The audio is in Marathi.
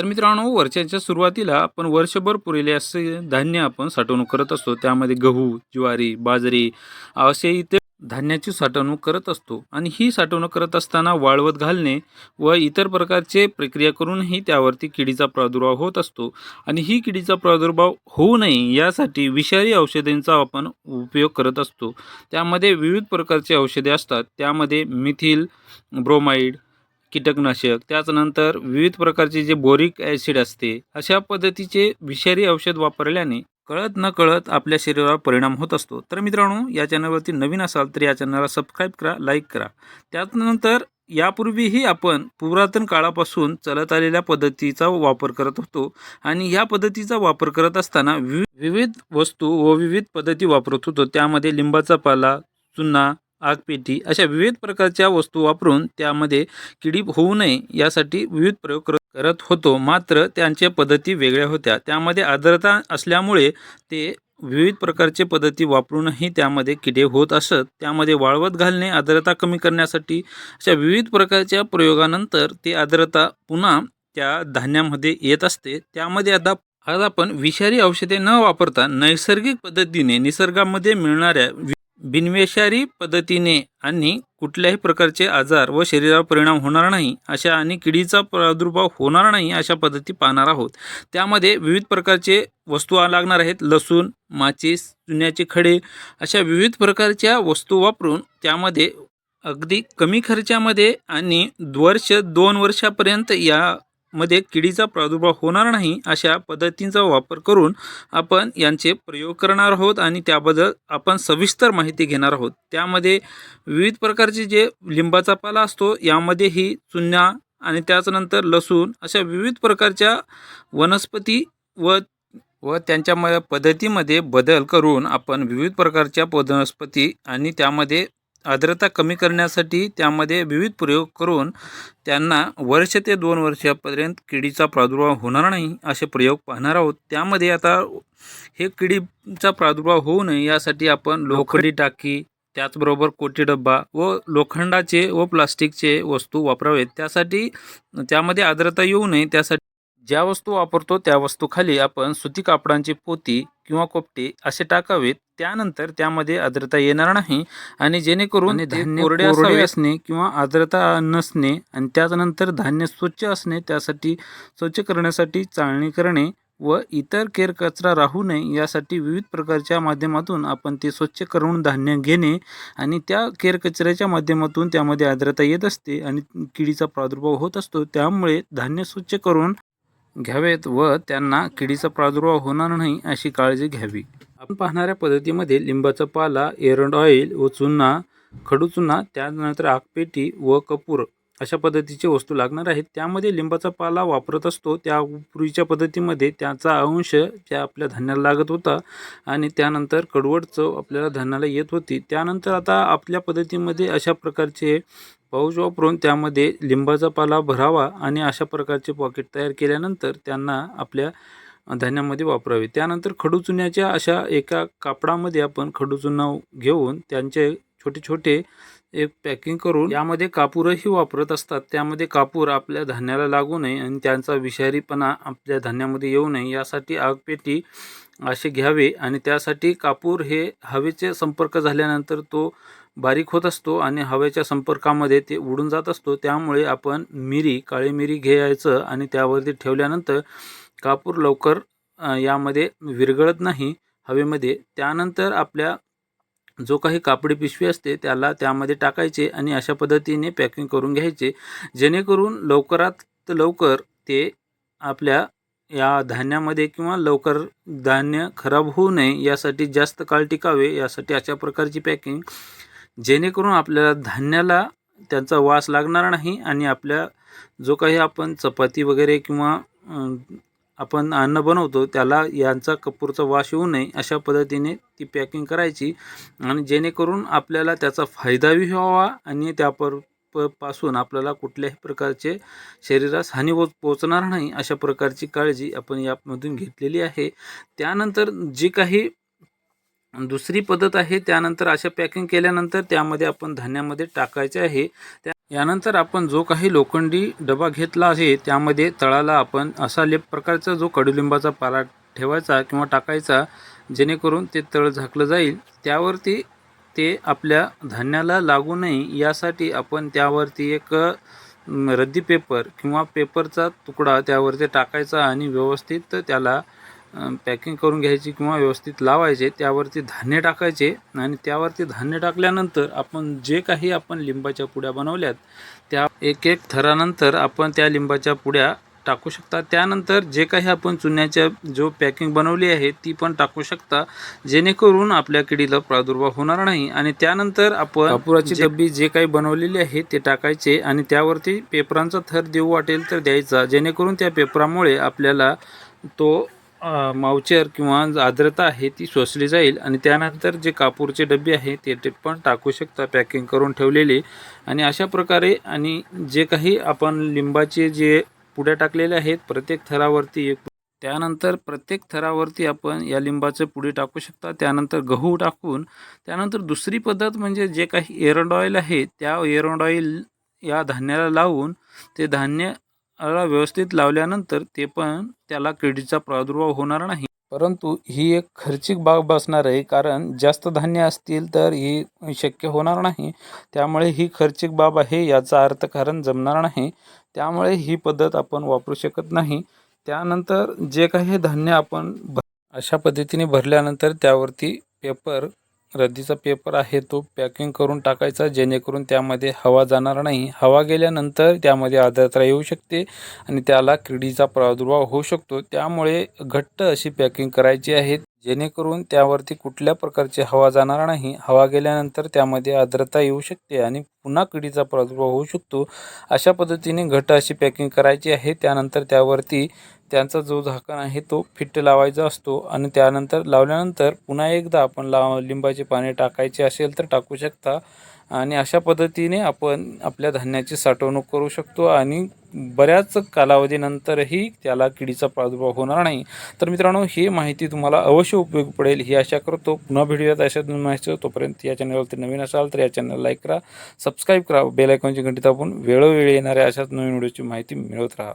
तर मित्रांनो वर्षाच्या सुरुवातीला आपण वर्षभर पुरेले असे धान्य आपण साठवणूक करत असतो. त्यामध्ये गहू ज्वारी बाजरी असे इतर धान्याची साठवणूक करत असतो. आणि ही साठवणूक करत असताना वाळवत घालणे व इतर प्रकारचे प्रक्रिया करूनही त्यावरती किडीचा प्रादुर्भाव होत असतो. आणि ही किडीचा प्रादुर्भाव होऊ नये यासाठी विषारी औषधांचा आपण उपयोग करत असतो. त्यामध्ये विविध प्रकारचे औषधे असतात. त्यामध्ये मिथिल ब्रोमाइड कीटकनाशक त्याचनंतर विविध प्रकारचे जे बोरिक ॲसिड असते अशा पद्धतीचे विषारी औषध वापरल्याने कळत न कळत आपल्या शरीरावर परिणाम होत असतो. तर मित्रांनो या चॅनलवरती नवीन असाल तर या चॅनलला सबस्क्राईब करा लाईक करा. त्यानंतर यापूर्वीही आपण पुरातन काळापासून चालत आलेल्या पद्धतीचा वापर करत होतो आणि या पद्धतीचा वापर करत असताना विविध वस्तू व विविध पद्धती वापरत होतो. त्यामध्ये लिंबाचा पाला चुना आगपेटी अशा विविध प्रकारच्या वस्तू वापरून त्यामध्ये किडी होऊ नये यासाठी विविध प्रयोग करत करत होतो. मात्र त्यांच्या पद्धती वेगळ्या होत्या. त्यामध्ये आर्द्रता असल्यामुळे ते विविध प्रकारचे पद्धती वापरूनही त्यामध्ये किडे होत असत. त्यामध्ये वाळवत घालणे आर्द्रता कमी करण्यासाठी अशा विविध प्रकारच्या प्रयोगानंतर ते आर्द्रता पुन्हा त्या धान्यामध्ये येत असते. त्यामध्ये आता आज आपण विषारी औषधे न वापरता नैसर्गिक पद्धतीने निसर्गामध्ये मिळणाऱ्या बिनविषारी पद्धतीने आणि कुठल्याही प्रकारचे आजार व शरीरावर परिणाम होणार नाही अशा आणि किडीचा प्रादुर्भाव होणार नाही अशा पद्धती पाहणार आहोत. त्यामध्ये विविध प्रकारचे वस्तू लागणार आहेत लसूण माचीस चुन्याचे खडे अशा विविध प्रकारच्या वस्तू वापरून त्यामध्ये अगदी कमी खर्चामध्ये आणि वर्ष दोन वर्षापर्यंत या मध्ये किडीचा प्रादुर्भाव होणार नाही अशा पद्धतींचा वापर करून आपण यांचे प्रयोग करणार आहोत आणि त्याबद्दल आपण सविस्तर माहिती घेणार आहोत. त्यामध्ये विविध प्रकारचे जे लिंबाचा पाला असतो यामध्येही चुन्या आणि त्याचनंतर लसूण अशा विविध प्रकारच्या वनस्पती व व त्यांच्या म पद्धतीमध्ये बदल करून आपण विविध प्रकारच्या वनस्पती आणि त्यामध्ये आर्द्रता कमी करण्यासाठी त्यामध्ये विविध प्रयोग करून त्यांना वर्ष ते दोन वर्षापर्यंत किडीचा प्रादुर्भाव होणार नाही असे प्रयोग पाहणार आहोत. त्यामध्ये आता हे किडीचा प्रादुर्भाव होऊ नये यासाठी आपण लोखंडी टाकी त्याचबरोबर कोटी डब्बा व लोखंडाचे व प्लास्टिकचे वस्तू वापरावेत. त्यासाठी त्यामध्ये आर्द्रता येऊ नये त्यासाठी ज्या वस्तू वापरतो त्या वस्तूखाली आपण सुती कापडांची पोती किंवा कोपटे असे टाकावेत. त्यानंतर त्यामध्ये आर्द्रता येणार नाही आणि जेणेकरून धान्य कोरडे असावे. असणे किंवा आर्द्रता नसणे आणि त्यानंतर धान्य स्वच्छ असणे त्यासाठी स्वच्छ करण्यासाठी चाळणी करणे व इतर केर कचरा राहू नये यासाठी विविध प्रकारच्या माध्यमातून आपण ते स्वच्छ करून धान्य घेणे आणि त्या केर कचऱ्याच्या माध्यमातून त्यामध्ये आर्द्रता येत असते आणि किडीचा प्रादुर्भाव होत असतो. त्यामुळे धान्य स्वच्छ करून घ्यावेत व त्यांना किडीचा प्रादुर्भाव होणार नाही अशी काळजी घ्यावी. पाहणाऱ्या पद्धतीमध्ये लिंबाचा पाला एरंड ऑइल व चुना खडू चुना त्यानंतर आगपेटी व कपूर अशा पद्धतीचे वस्तू लागणार आहेत. त्यामध्ये लिंबाचा पाला वापरत असतो. त्या पूर्वीच्या पद्धतीमध्ये त्याचा अंश ज्या आपल्या धान्याला लागत होता आणि त्यानंतर कडवट चव आपल्याला धान्याला येत होती. त्यानंतर आता आपल्या पद्धतीमध्ये अशा प्रकारचे पाऊच वापरून त्यामध्ये लिंबाचा पाला भरावा आणि अशा प्रकारचे पॉकेट तयार केल्यानंतर त्यांना आपल्या धान्यामध्ये वापरावे. त्यानंतर खडूचुन्याच्या अशा एका कापडामध्ये आपण खडूचुना घेऊन त्यांचे छोटे छोटे एक पॅकिंग करून यामध्ये कापूरही वापरत असतात. त्यामध्ये कापूर आपल्या धान्याला लागू नये आणि त्यांचा विषारीपणा आपल्या धान्यामध्ये येऊ नये. यासाठी आगपेटी असे घ्यावे आणि त्यासाठी कापूर हे हवेचे संपर्क झाल्यानंतर तो बारीक होत असतो आणि हवेच्या संपर्कामध्ये ते उडून जात असतो. त्यामुळे आपण मिरी काळी मिरी घ्यायचं आणि त्यावरती ठेवल्यानंतर कापूर लवकर यामध्ये विरघळत नाही हवेमध्ये. त्यानंतर आपल्या जो काही कापडी पिशवी असते त्याला त्यामध्ये टाकायचे आणि अशा पद्धतीने पॅकिंग करून घ्यायचे. जेणेकरून लवकरात लवकर ते आपल्या या धान्यामध्ये किंवा लवकर धान्य खराब होऊ नये यासाठी जास्त काळ टिकावे यासाठी अशा प्रकारची पॅकिंग. जेणेकरून आपल्याला धान्याला त्यांचा वास लागणार नाही आणि आपल्या जो काही आपण चपाती वगैरे किंवा आपण अन्न बनवतो त्याला यांचा कपूरचा वास येऊ नये अशा पद्धतीने ती पॅकिंग करायची आणि जेणेकरून आपल्याला त्याचा फायदाही व्हावा आणि त्यापर परपासून आपल्याला कुठल्याही प्रकारचे शरीरास हानी हो पोचणार नाही अशा प्रकारची काळजी आपण यामधून घेतलेली आहे. त्यानंतर जी काही दुसरी पद्धत आहे त्यानंतर अशा पॅकिंग केल्यानंतर त्यामध्ये आपण धान्यामध्ये टाकायचे आहे. त्या यानंतर आपण जो काही लोखंडी डबा घेतला आहे त्यामध्ये तळाला आपण असा लेप प्रकारचा जो कडुलिंबाचा पाला ठेवायचा किंवा टाकायचा जेणेकरून ते तळ झाकलं जाईल. त्यावरती ते आपल्या धान्याला लागू नये यासाठी आपण त्यावरती एक रद्दी पेपर किंवा पेपरचा तुकडा त्यावरती टाकायचा आणि व्यवस्थित त्याला पॅकिंग करून घ्यायची किंवा व्यवस्थित लावायचे त्यावरती धान्य टाकायचे आणि त्यावरती धान्य टाकल्यानंतर आपण जे काही आपण लिंबाच्या पुड्या बनवल्यात त्या एक एक थरानंतर आपण त्या लिंबाच्या पुड्या टाकू शकता. त्यानंतर जे काही आपण चुन्याच्या जो पॅकिंग बनवली आहे ती पण टाकू शकता. जेणेकरून आपल्या किडीला प्रादुर्भाव होणार नाही आणि त्यानंतर आपण कापुराची डब्बी जे काही बनवलेली आहे ते टाकायचे आणि त्यावरती पेपरांचा थर देऊ वाटेल तर द्यायचा. जेणेकरून त्या पेपरामुळे आपल्याला तो मावचर किंवा आर्द्रता आहे ती शोषली जाईल आणि त्यानंतर जे कापूरचे डबे आहे ते ते पण टाकू शकता पॅकिंग करून ठेवलेले. आणि अशा प्रकारे आणि जे काही आपण लिंबाचे जे पुड्या टाकलेले आहेत प्रत्येक थरावरती एक त्यानंतर प्रत्येक थरावरती आपण या लिंबाचे पुडी टाकू शकता. त्यानंतर गहू टाकून त्यानंतर दुसरी पद्धत म्हणजे जे काही एरंड ऑइल आहे त्या एरंड ऑइल या धान्याला लावून ते धान्य व्यवस्थित लावल्यानंतर ते पण त्याला किडीचा प्रादुर्भाव होणार नाही. परंतु ही एक खर्चिक बाब बसणार आहे कारण जास्त धान्य असतील तर ही शक्य होणार नाही. त्यामुळे ही खर्चिक बाब आहे याचा अर्थ कारण जमणार नाही. त्यामुळे ही पद्धत आपण वापरू शकत नाही. त्यानंतर जे काही धान्य आपण अशा पद्धतीने भरल्यानंतर त्यावरती पेपर रद्दीचा पेपर आहे तो पॅकिंग करून टाकायचा जेणेकरून त्यामध्ये हवा जाणार नाही. हवा गेल्यानंतर त्यामध्ये आर्द्रता येऊ शकते आणि त्याला किडीचा प्रादुर्भाव होऊ शकतो. त्यामुळे घट्ट अशी पॅकिंग करायची आहे. जेणेकरून त्यावरती कुठल्या प्रकारची हवा जाणार नाही. हवा गेल्यानंतर त्यामध्ये आर्द्रता येऊ शकते आणि पुन्हा किडीचा प्रादुर्भाव होऊ शकतो. अशा पद्धतीने घट अशी पॅकिंग करायची आहे. त्यानंतर त्यावरती त्यांचा जो झाकण आहे तो फिट्ट लावायचा असतो आणि त्यानंतर लावल्यानंतर पुन्हा एकदा आपण लाव लिंबाचे पाणी टाकायचे असेल तर टाकू शकता. आणि अशा पद्धतीने आपण आपल्या धान्याची साठवणूक करू शकतो आणि बऱ्याच कालावधीनंतरही त्याला किडीचा प्रादुर्भाव होणार नाही. तर मित्रांनो ही माहिती तुम्हाला अवश्य उपयोग पडेल. ही आशा करतो पुन्हा भेटूयात अशा माहिती तोपर्यंत या चॅनलवरती नवीन असाल तर या चॅनल लाईक करा सबस्क्राईब करा बेल आयकॉनची घंटी दाबून वेळोवेळी येणाऱ्या अशाच नवीन व्हिडिओची माहिती मिळवत राहा.